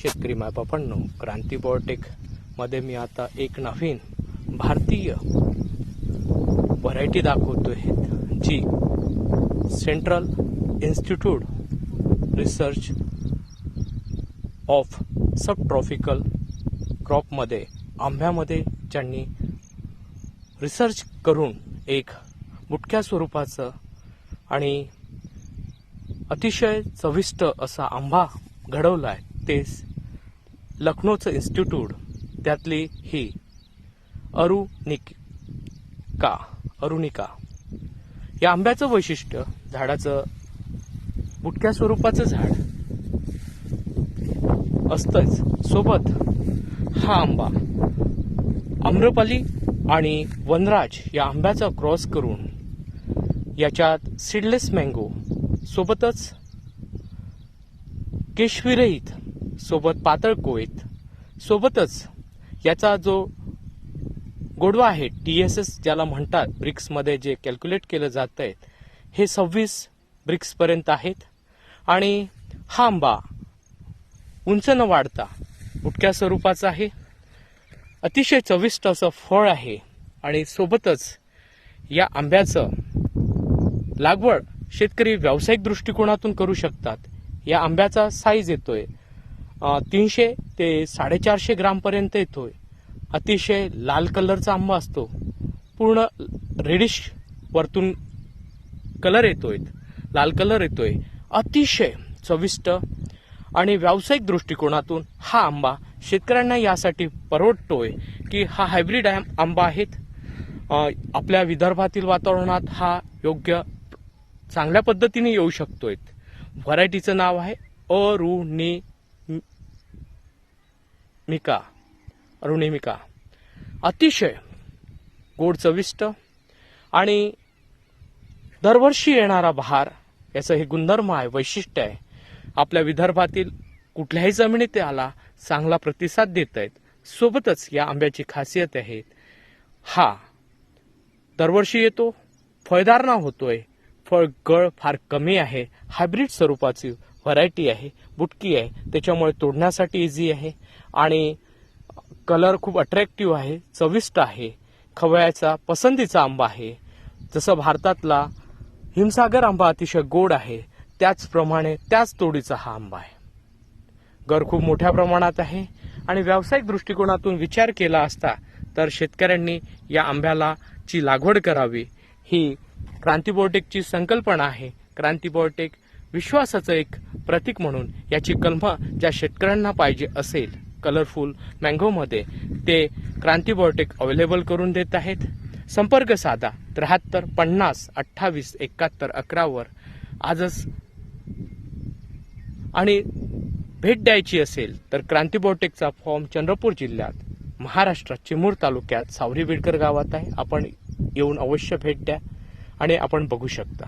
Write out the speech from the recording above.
शेतकरी मायबापांनो क्रांती बायोटेकमध्ये मी आता एक नवीन भारतीय व्हरायटी दाखवतोय जी central institute research of sub tropical क्रॉपमध्ये आंब्यामध्ये ज्यांनी रिसर्च करून एक मुटक्या स्वरूपाचं आणि अतिशय चविष्ट असा आंबा घडवला आहे तेच लखनौचं इन्स्टिट्यूट त्यातली ही अरुनिका अरुणिका. या आंब्याचं वैशिष्ट्य झाडाचं बुटक्या स्वरूपाचं झाड. असतंच सोबत हा आंबा. आम्रपाली आणि वनराज या आंब्याचा क्रॉस करून याच्यात सीडलेस मँगो सोबतच केशविरहित सोबत पातळ कोयत सोबतच याचा जो गोडवा आहे टी एस एस ज्याला म्हणतात ब्रिक्समध्ये जे कॅल्क्युलेट केलं जात आहे हे सव्वीस ब्रिक्सपर्यंत आहेत. आणि हा आंबा उंच न वाढता बुटक्या स्वरूपाचा आहे. अतिशय चविष्ट असं फळ आहे. आणि सोबतच या आंब्याचं लागवड शेतकरी व्यावसायिक दृष्टिकोनातून करू शकतात. या आंब्याचा साईज येतोय. तीनशे ते साडेचारशे ग्रामपर्यंत येतोय. अतिशय लाल कलरचा आंबा असतो. पूर्ण रेडिश वरतून कलर येतोय. लाल कलर येतोय. अतिशय चविष्ट आणि व्यावसायिक दृष्टिकोनातून हा आंबा शेतकऱ्यांना यासाठी परवडतोय की हा हायब्रिड आंबा आहेत. आपल्या विदर्भातील वातावरणात हा योग्य चांगल्या पद्धतीने येऊ शकतोय. व्हरायटीचं नाव आहे अरुणी मिका अरुणिमिका अतिशय गोड चविष्ट आणि दरवर्षी येणारा बहार याचं हे गुणधर्म आहे वैशिष्ट्य आहे. आपल्या विदर्भातील कुठल्याही जमिनीत आला चांगला प्रतिसाद देत आहेत. सोबतच या आंब्याची खासियत आहे हा दरवर्षी येतो फळदारणा होतोय फळ गळ फार कमी आहे हायब्रिड स्वरूपाची व्हरायटी आहे बुटकी आहे त्याच्यामुळे तोडण्यासाठी इझी आहे. आणि कलर खूप अट्रॅक्टिव्ह आहे चविष्ट आहे खवयाचा पसंतीचा आंबा आहे. जसं भारतातला हिमसागर आंबा अतिशय गोड आहे त्याचप्रमाणे त्याच तोडीचा हा आंबा आहे. गर खूप मोठ्या प्रमाणात आहे आणि व्यावसायिक दृष्टिकोनातून विचार केला असता तर शेतकऱ्यांनी या आंब्याला ची लागवड करावी ही क्रांतीबोटेकची संकल्पना आहे. क्रांती विश्वासाचं एक प्रतीक म्हणून याची कलमा ज्या शेतकऱ्यांना पाहिजे असेल कलरफुल मँगोमध्ये ते क्रांती अवेलेबल करून देत आहेत. संपर्क साधा त्र्याहत्तर पन्नास अठ्ठावीस एकाहत्तर अकरावर आजच आणि भेट द्यायची असेल तर क्रांती फॉर्म चंद्रपूर जिल्ह्यात महाराष्ट्रात चिमूर तालुक्यात सावरी बिडकर गावात आहे. आपण येऊन अवश्य भेट द्या आणि आपण बघू शकता.